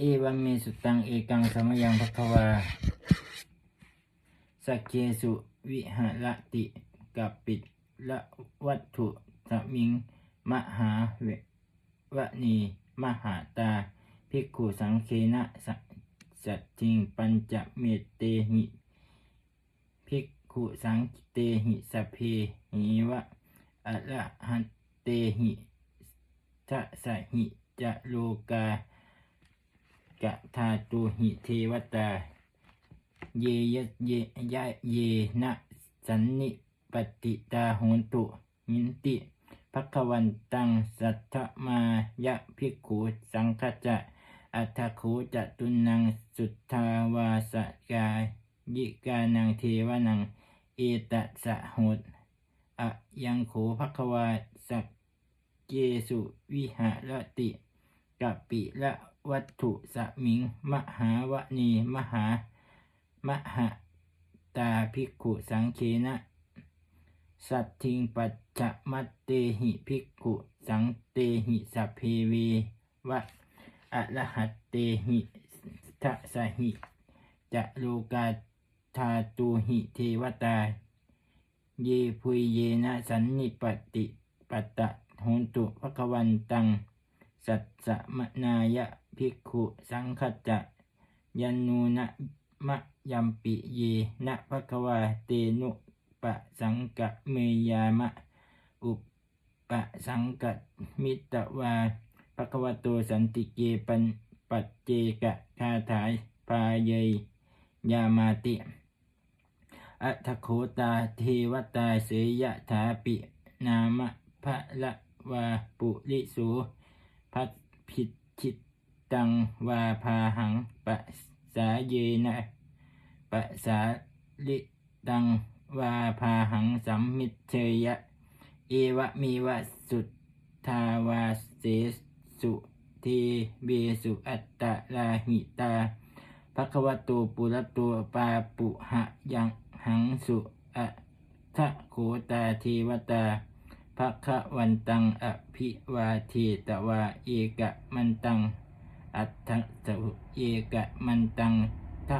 เอวัมเมสุตังเอกังสมยังภควาสักเคสุวิหารติกับปิดละวัตถุสมิง มหาเววณีมหาตา ภิกขุสังเคนะสสัตทิงปัญจเมตเตหิภิกขุสังเตหิสเพหิวะอะระหันเตหิทะสะหิจะโลกา กะทาตุหิเทวตา เยยะเยยะเยนะสันนิปติตาโหนตุมินติภัควันตังสัทธมายะภิกขุสังคจะอัตถโขจะตุนังสุทธาวาสกายิกานังเทวนัง เอตสะโหดอะยังโขภัควาสักเกสุวิหารติกัปปิละ วัตถุสมิง มหาวณีมหามหาตาภิกขุสังเคนะ สัตทิงปัจจมัตเตหิภิกขุสังเตหิสัพเพเววะอะระหัตเตหิทะสหิจะโลกาธาตูหิเทวตา เยพุยเยนะสันนิปติปตะโหนตุภควันตัง สัตสมนายะ ภิกขุสังคจะยันนูนะมะยัมปิเยนะภควาเตนุปะสังกะเมยามะ อุปปะสังกะมิตวาภควโตสันติเกปันปัจเจกะคาถายพาเยยยามาติ อัทโคตาเทวตาเสยะถาปิ นามะพระละวาปุริสูพัดผิดชิต ตังวาพาหังปะสาเยนะปะสาลิตังวาพาหังสัมมิเชยะ เอวะมีวะสุทาวาเสสุเทเบสุอัตตะลาหิตาภควโตปุระโตปาปุหะยังหังสุอะทะโขตาเทวตาภควันตังอภิวาเทตวาเอกะมันตัง อัตถสุเอกมันตังทั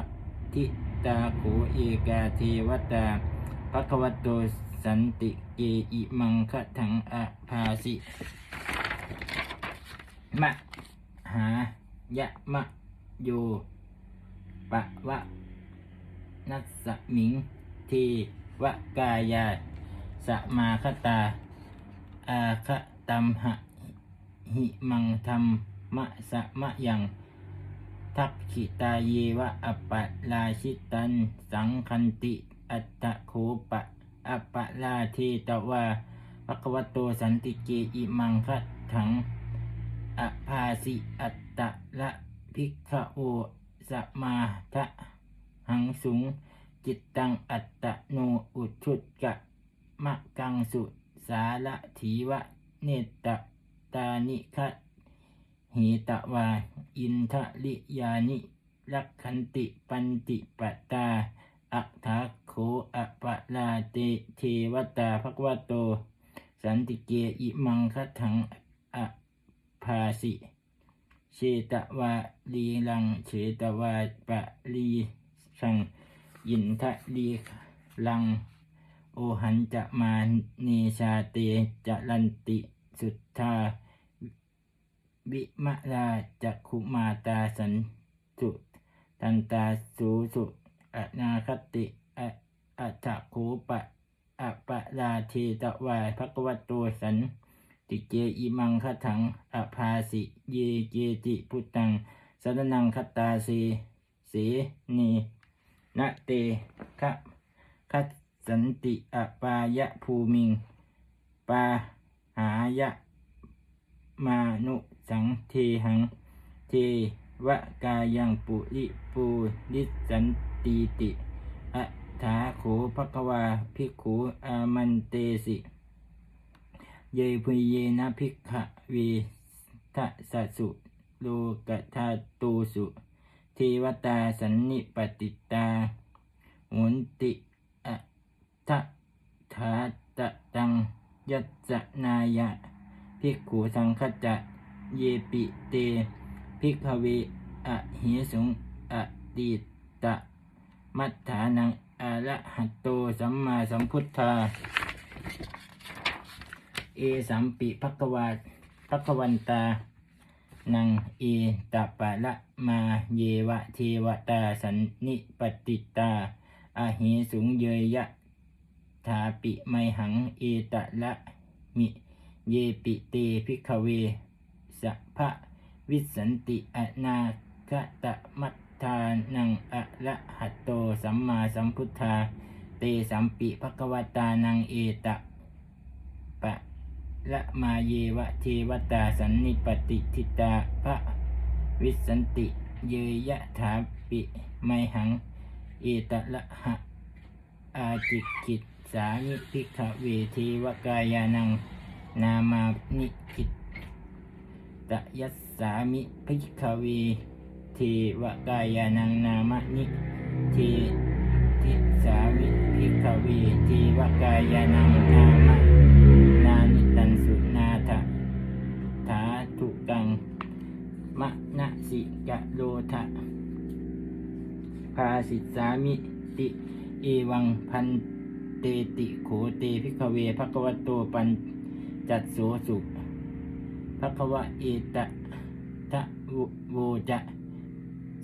ทิตาโขเอกาเทวตาภควโตสันติเกอิมังคะถังอภาสิมะหายะมะโยปะวะนัสสมิงเทวกายาสมาคตาอาคตัมหะหิมังธรรม มะสะมะยังทักขิตาเยวะอัปปะลาชิตัน สังคันติ อัตตะโคปะ อัปปะลาเทตวาภควโตสันติเกอิมังคะถังอภาสิอัตตะละภิกขโอสมาทะหังสุง จิตตังอัตตะโนอุชุดกะมะกังสุสาละถีวะเนตตะตานิคะ เหตวา อินทะลิยานิลักขันติปันติปตาอัฏฐาโขอปะลาเตเทวตาภควโต สันติเกอิมังคถังอภาสิเชตวาลีลังเชตวาปะลีสังยินทะลีลัง โอหันจะมาเนชาเตจะลันติสุทธา วิมะลาจักขุมาตาสันสุตันตาสูสุอนาคติออัตถะโคปะอปะลาเทตวาภควัตโตสันติเจอิมังคถังอภาสิเยเจติพุตังสรนังคตาสเสนีนะเตคะคัสสันติอปายะภูมิงปาหายะ มานุสังเทหัง เทวกายังปุริปูนิสันติติอะถาโขภควาภิกขุอามันเตสิ เยพุยเยนะภิกขเวทะสัสุโลกธาตูสุเทวตาสันนิปติตาโหนติอะทะถาตะตังยัสสนายะ ภิกขุสังคจะเยปิเตภิกขเวอะหิสุงอะติตะมัฏฐานังอะระหัตโตสัมมาสัมพุทธา เอสัมปิภควาภควันตา นังเอตปะละมาเยวะเทวตาสันนิปติตาอาหิสุงเยยยะถาปิไมหังเอตะละมิ เยปิเตพิกเวสัพพะวิสันติอนาคตะมัตทานังอะระหัตโตสัมมาสัมพุทธา เตสัมปิภควตานังเอตะปะละมาเยวะเทวตาสันนิปติทิตาพระวิสันติเยยะถาปิไมหัง เอตละหะอาจิกิตสามิพิกเวเทวกายานัง นามานิกิตตยัสสามิพิกเวเทวกายานังนามนิเททิสามิพิกเวเทวกายานังนามนานิตันสุนาถะถาทุกังมะนะสิกะโลทะภาสิสามิติเอวังพันเตติโขเตพิกขเวภควโตปัญ จัตโสสุภควะเอตะทะโวจะ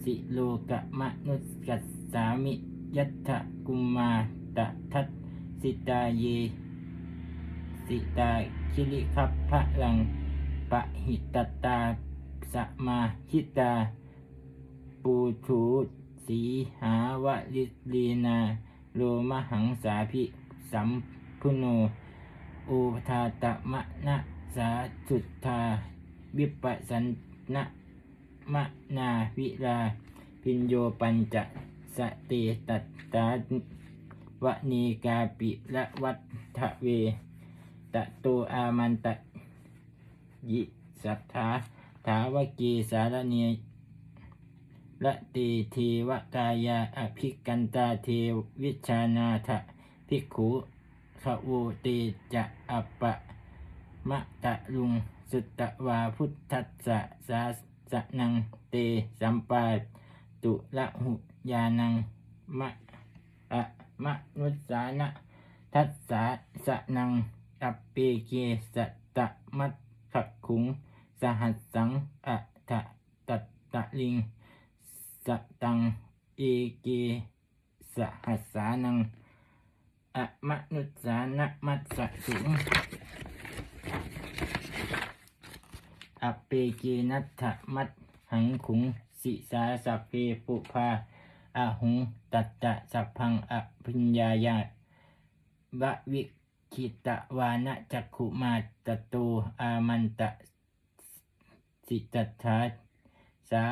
สิโลกะมะนุสกัสสามิยัตถะกุมมาตะทัตสิตาเย สิตาคิริคัพพะลังปะหิตตาสมาหิตา ปูถูสีหาวลิลีนา โลมหังสาพิสัมพุโน อุทาตมะนะสาสุทธา วิปัสสันนะมะนาวิลาพินโยปัญจสเตตัตตาวนีกาปิละวัฏทะเว ตะโตอามันตะยิสัทธาถาวกีสารเนียละเตเทวกายาอภิกันตาเทวิชานาถะภิกขุ ขโวเตจะอัปปะมะตะลุงสุตตะวาพุทธัสสะสาสะนังเตสัมปาตุละหุยานังมะอะมะนุสานะทัสสะสะนังอัปเปเกสัตตะมัตขะขุง สหัสสังอะทะตัตตะลิงสตังเอเกสหัสสานัง อะมนุสานะมัตสะสุงอเปเกนัตถะมัตหังขุงสิสาสัพเพปุภาอะหุงตัตตะสัพพังอภิญญายาวะวิคิตะวานะจักขุมาตโตอามันตะสิตถาสา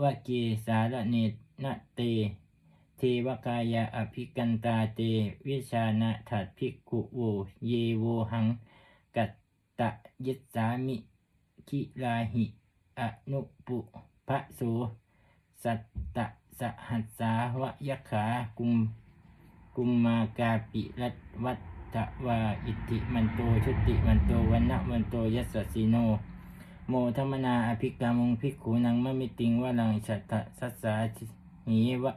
วะเกสารเนนะเต เทวกายาอภิกันตาเต วิชานะถัดภิกขุโว เยโวหัง กัตตะยิสสามิ คิลาหิ อนุปุพระโสสัตตะสหัสสาวะยะขากุม กุมมากาปิรัตวัตตะวาอิติมันโตชุติมันโตวันนะวันโตยัสสสิโน โมธรรมนาอภิกามุงภิกขุนังมะมิติงวะลังชัตตะสัสสาหิวะ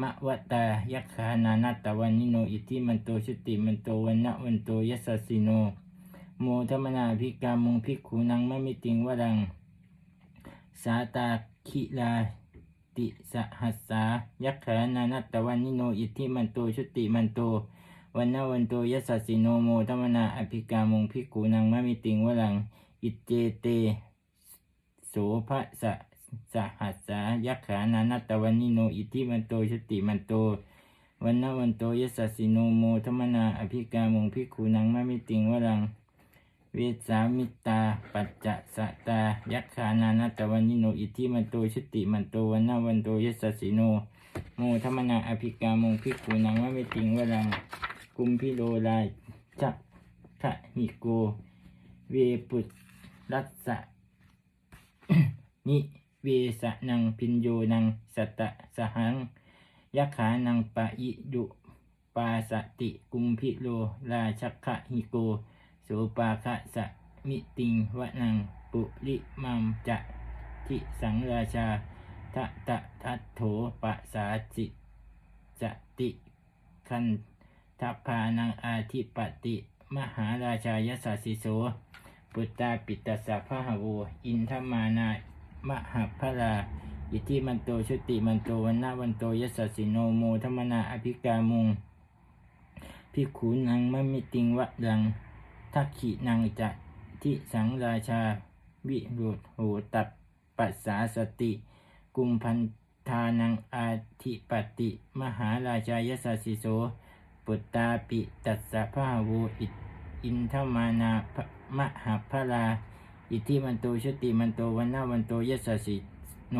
มะวะตายักขานานัตตะวันนิโนอิติมันโตชุติมันโตวันนะวันโตยัสสิโน โมธรรมนาอภิกามุงภิกขุนังมะมิติงวะลัง สาตาคิลาติสหัสสายักขานานัตตะวันนิโนอิทิมันโตชุติมันโตวันนาวันโตยัสสสิโนโมธรรมนาอภิกามงภิกขุนังมะมิติงวลัง อิเจเตโสภะสะ สหัสสายักขานานัตตะวันนิโนอิทิมันโตชติมันโตวันนาวันโตยัสสิโนโมธรรมนาอภิกามงภิกขุนังมะมิติงวลังเวสามิตาปัจจะสตายักขานานาตวันนิโน อิทิมันโตชติมันโตวันนาวันโตยัสสิโนโมธรรมนา อภิกามงพิกขุนังว่ไม่ติงวรัง กุมพิโลลายจักขะหิโก เวปุตรัสสะนิ เวสะนังพินโยนังสัตะสหังยักขานังปะอิดุปาสติกุมพิโลราชักขะหิโกโสปาคะสะมิติงวะนังปุริมัมจะทิสังราชาทะตะทัตโถปะสาจิจติคันทัพพานังอาทิปติมหาราชายสัสสิโส ปุตตาปิตสะพะหโว อินทมานา มหาพราอิทิมันโตชุติมันโตวันนาวันโตยัสสิโนโมธรรมนาอภิกามุงพิขุนังมะมิติงวะดังทักขินังจะทิสังราชา วิรุตโหตับปัสสาสติ กุมพันธานังอาทิปติ มหาราชายสัสสิโส ปุตตาปิตัสสะพะหะโวอิอินทมานาภมหาพรา อิทิมันโตชุติมันโตวันนาวันโตยัสสสิโน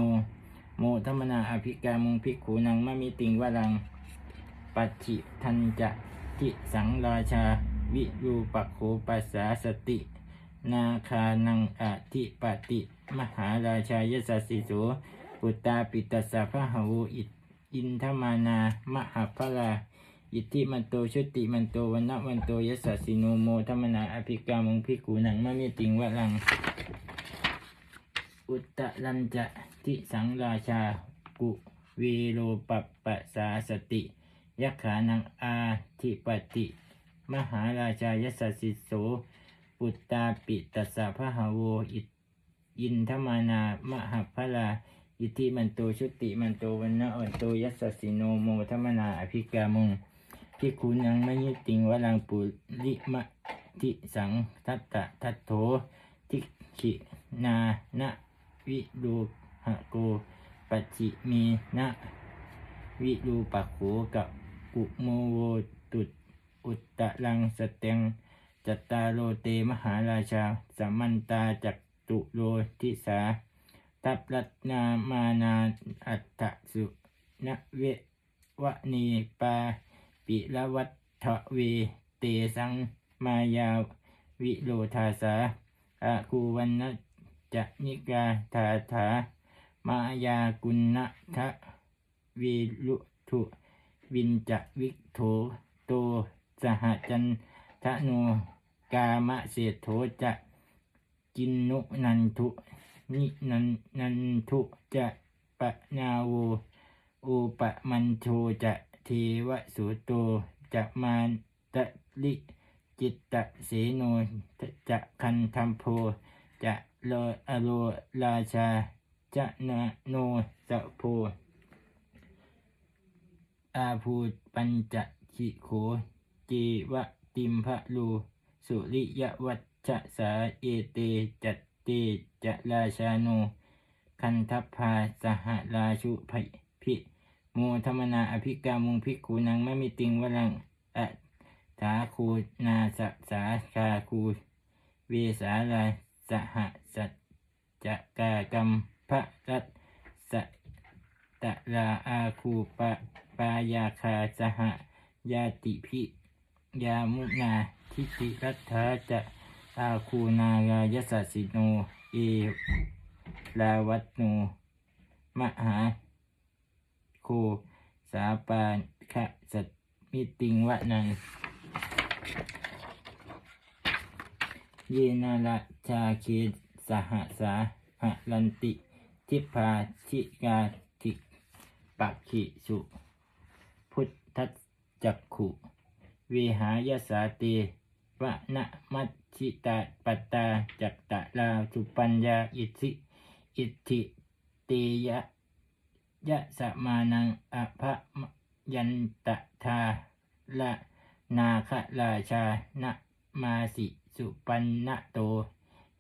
โมธรรมนาอภิกามุงภิกขุนังมะมิติงวรัง ปัจฉิทันจะทิสังราชา วิรูปักโขปัสสาสติ นาคานังอาทิปติ มหาราชายสสสิโสปุตตาปิตัสสะพะหะโวอิอินทมานา มหาพรา อิทิมันโตชุติมันโตวันนะวันโตยัสสิโนโมธรรมนาอภิกามุงภิกขุนังมะมิติงวรัง อุตตะลันจะทิสังราชากุเวโรปปปะสาสติยักขานังอาทิปติ มหาราชายสัสสิโส ปุตตาปิตัสสะพะหโวอิอินทมานามหาพลาอิทิมันโตชุติมันโตวันนะวันโตยัสสสิโนโมธรรมนาอภิกามุง พิคุนังไม่ยุติงวรังปุริมะทิสังทัตตะทัตโถทิขินานะวิรูหะโกปัจจิมีนะวิรูปักโขกับกุโมโวตุตอุตตะลังสเตงจัตตาโรเตมหาราชาสัมมันตาจักตุโรทิสาตับรัตนามานาอัตตสุนเววนีปา ปิละวัฏทะเว เตสังมายาวิโลทาสาอาคูวันนะจะนิกาธาถามายากุณะทะวิลุทุวินจะวิโถโตสหจันทะโนกามะเศรษโถจะกินนุนันทุนินันนันทุจะปะนาโวโอปะมันโทจะ ทวสุโตจะมานตะลิจิตตะเสโนจะคันทัมโพจะโลอโลราชาจะนาโนสะโพอาภูปัญจขิโขเจวะติมพะลูสุริยวัชชะสาเอเตจัตเตจะราชาโนคันทัพพาสหราชุภิพิ โมธรรมนาอภิกามุงภิกขุนังมะมิติงวรังอะถาคูนาสสาคาคูเวสาลาสหสัจจะกากรรมพระรัตสตะลาอาคูปะปายาคาสหยาติพิยามุนาทิติรัตถาจะอาคูนายายสัสสิโน เอลาวัตโน มหา โค สาปาคะสัตมิติงวะนัง เยนาละชาเคสหสาหลันติ ทิพาชิกาติปักขิสุ พุทธจักขุเวหายสาเตวะนะมัชชิตาปัตตาจักตะลาสุปัญญาอิสิ อิทธิเตยะ ยะสมานังอภะยันตทาละนาคราชานะมาสิสุปันนะโต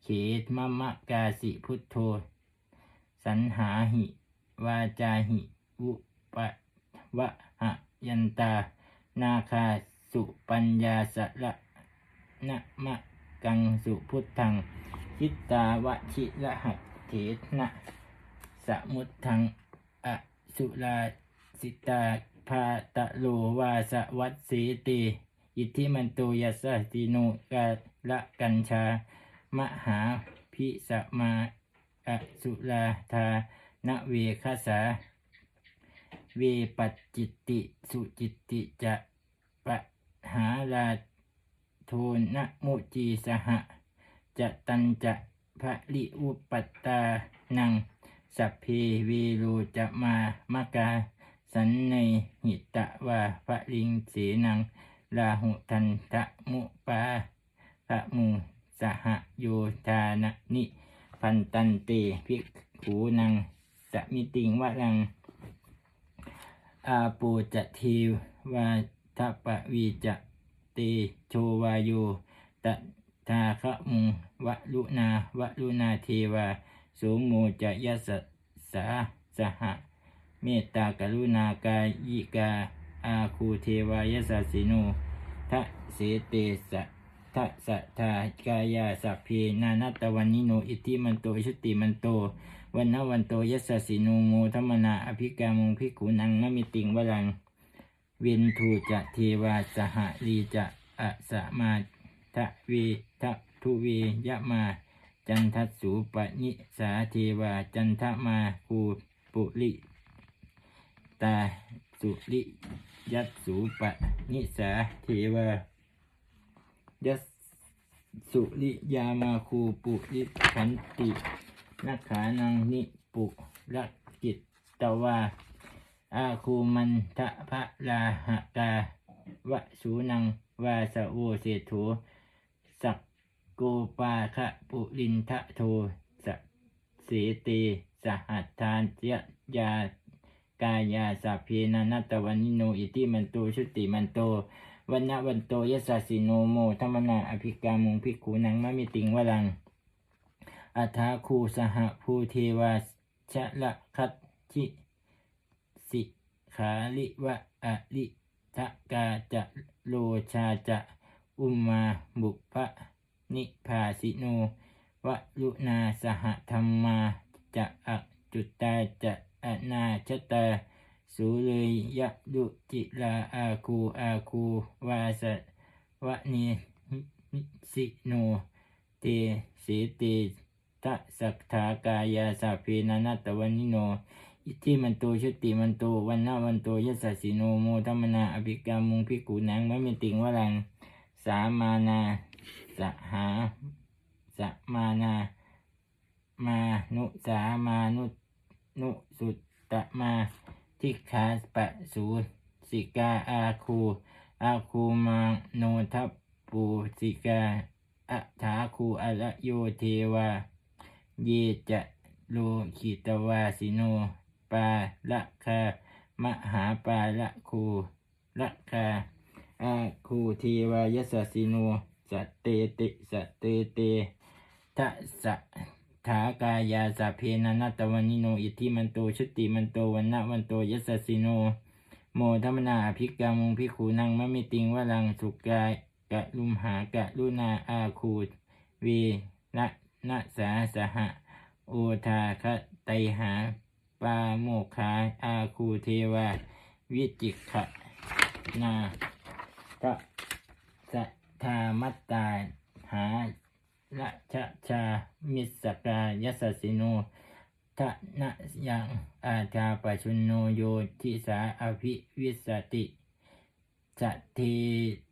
เขตมะมะกาสิพุทโธ สันหาหิ วาจาหิอุปะวะหะยันตา นาคาสุปัญญาสละนะมะกังสุพุทธังจิตตาวชิละหัตเถนะสมุทธัง อสุราสิตาพาตะโลวาสวัตสีติอิทธิมันโตยัสสติโนกาละกัญชามหาพิสมาอสุราธานเวคสาเวปัจจิตติสุจิตติจะปะหาราโทนะมุจีสหะจะตันจะพระลิอุปตตานัง สัพเพวีรูจะมามากา สันในหิตะวาภลิงเสนังลาหุทันทะมุปาพระมูสหโยธานะนิพันตันเตภิกขูนังสมิติงวะลัง อาปูจะทีวาทปะวีจะเตโชวาโยตทาคะมุงวะลุนาวะลุนาเทวา สุโมจะยัสสาสหะเมตตากรุณากายิกาอาคูเทวายสสสิโนทะเสเตสะทะสะทากายาสัพเพนานัตวันนิโนอิทิมันโตชุติมันโตวันนวันโตยสสสิโนโมธรรมนาอภิกามงพิกขุนังนมิติงวรังเวนทูจะเทวาสหลีจะอะสมาทะเวทะทุเวยะมา จันทัสสูปนิสาเทวาจันทมาคูปุริตาสุริยัสสูปนิสาเทวายัสสุริยามาคูปุริขันตินักขานังนิปุรักกิตตวาอาคูมันทะพะลาหะกาวะสูนังวาสโวเสโถสัก โกปาคะปุรินทะโทสะสเตสหัตทานยะยากายาสัพเพนันตวันิโนอิติมันโตชุติมันโตวันนวันโตยสสสิโนโมธรรมนาอภิกามุงภิกขุนังมะมิติงวลังอัฏฐาคูสหภูเทวาชะละคัตชิสิขาลิวะอะลิทะกาจะโลชาจะอุมมาบุพะ นิพาสิโนวะลุนาสหธรรมาจะอักจุตตาจะอนาชตาสุเลยยะดุจิลาอาคูอาคูวาสวะนีสิโนเตสเตทะสักทากายาสาเพนานัตตวันิโน อิทิมันโตชุติมันโตวันนาวันโตยัสสะสิโนโมธรรมนาอภิกามุงพิกูนังมะมิติงวรังสามานา สหาสมานา มานุสามานุนุสุตตะมาทิขาปะสูสิกาอาคูอาคูมาโนทัปปูสิกาอัฐาคูอะระโยเทวา เยจะโลขิตวาสิโน ปาละคามหาปาละคูละคาอาคูเทวายสสิโน สตเตติสตเตเตทะสถากายาสะเพนันาตวันิโนอิทธิมันโตชุติมันโตวันนะวันโตยสสสิโน โมธรรมนาอภิกามุงพิขูนังมะมิติงวลังสุกายกะลุมหากะลุนาอาคูเวนะนะสาสหะโอทาคะไตหาปาโมคาอาคูเทวาวิจิกขะนาทะสั ธามัตตาหาละชะชามิสกายสสิโนทะนะยังอาชาปชุนโนโยทิสาอภิวิสติสัทธิ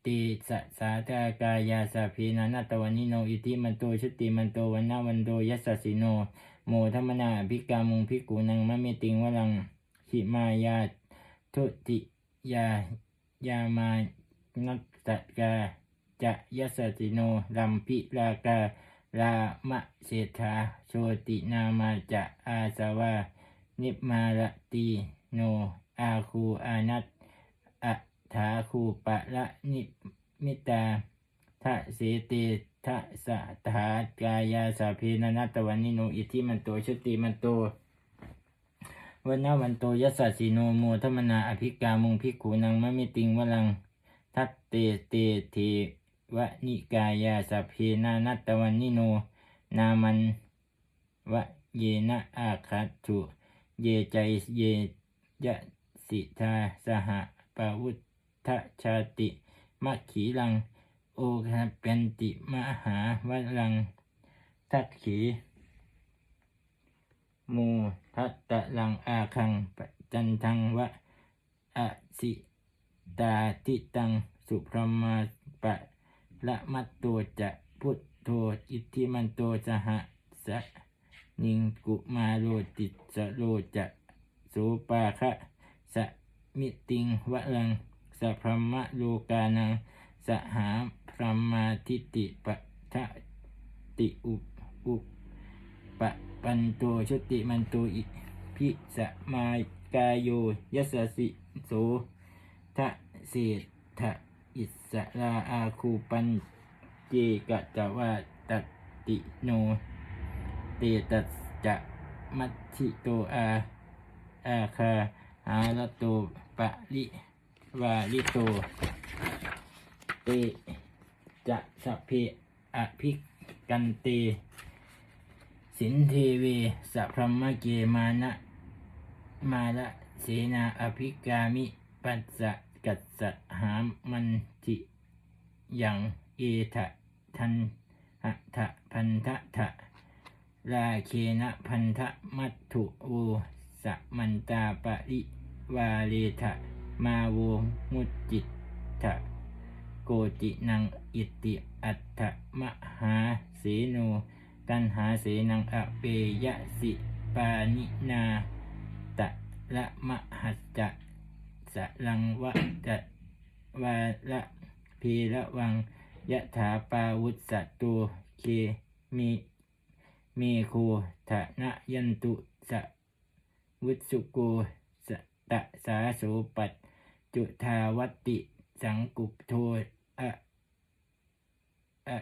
ติสสาธากายาสาพีนานาตวันิโนอิติมันโตชุติมันโตวันนาวันโตยัสสิโน โมธรรมนาภิกามุงภิกขุนังมะเมติงวลังขิมายาทุติยายามานัตตกา จะยัสสิโนลัมพิลากาลามะเศรษฐาโชตินามาจะอาสวานิมารติโน อาคูอานัตอะถาคูปะละนิมิตาทะเสเตทะสะถากายาสาเพนนัตวันนิโนอิทิมันโตชติมันโตวันนาวันโตยัสสสีโนโมธรรมนาอภิกามุงพิกูนังมะมิติงวลัง ทัตเตเตเท วนิกายาสพเพนานัตตวันนิโน นามันวะเยนะอาคัตถุ เยใจเยยะสิทาสหปาวุทะชาติมัคขีลัง โอคาเป็นติมหาวลัง ทักขีมูทัตตะลังอาคังปจันทังวะอสิตาทิตัง สุพรมาปะ ละมัตโตจะพุทโธอิทธิมันโตสหสะนิงกุมาโรติสโรจะโสปาคะสะมิติงวะลังสะพรหมโลกานังสหาพรหมาทิติปะทะติอุปอุปะปันโตชติมันโตอิพิสมากายโยยสสสิโสทะเศษทะ อิสราอาคูปันเจกะจวาตติโน เตตัสจะมัตถิโตอาอาคาหาลโตปะลิวาลิโต เตจะสเพอภิกันเต สินเทเวสัพพมะเกมานะ มาละเสนาอภิกามิ ปัสสะ กัสสหามันติยังเอทะทันหะทะพันทะทะลาเคนะพันธมัตถุโวสะมันตาปริวาเลทะมาโวมุจิตทะโกจินังอิติอัตถมหาเสโนกันหาเสนังอเปยสิปานินาตะละมหัสจะ สะลังวะจะวาละพีระวังยะถาปาวุตสตตุเคมีเมโคทะนะยันตุสะวุสุโกสตะสาโสปัตจุทาวติสังกุปโทอะอะ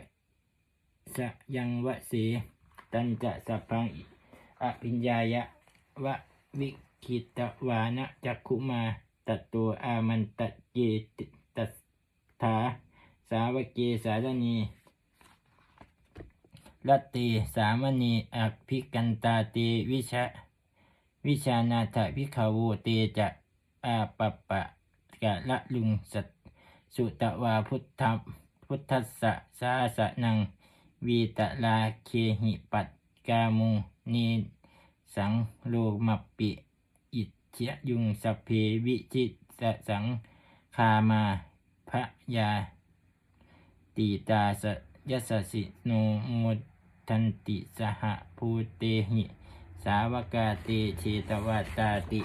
สะยังวะเสตันจะสัพพังอิอภิญญายะวะวิคิตวานะจักขุมา ตัตตัวอามันตะเจติตัสถาสาวกเกสารณีรัตติสามณีอภิกันตาเตวิชะวิชานาถพิขาวเตจะอาปปปะกะละลุงสัตสุตวาพุทธพุทธัสสะสาสะนัง วีตะลาเคหิปัตกามุนีสังโลมัปปิ เชยยุงสพเพวิจิตสสังคามาพระยาตีตาสยสสสิโนโมทันติสหภูเตหิ สาวกาเตเชตวาตาติ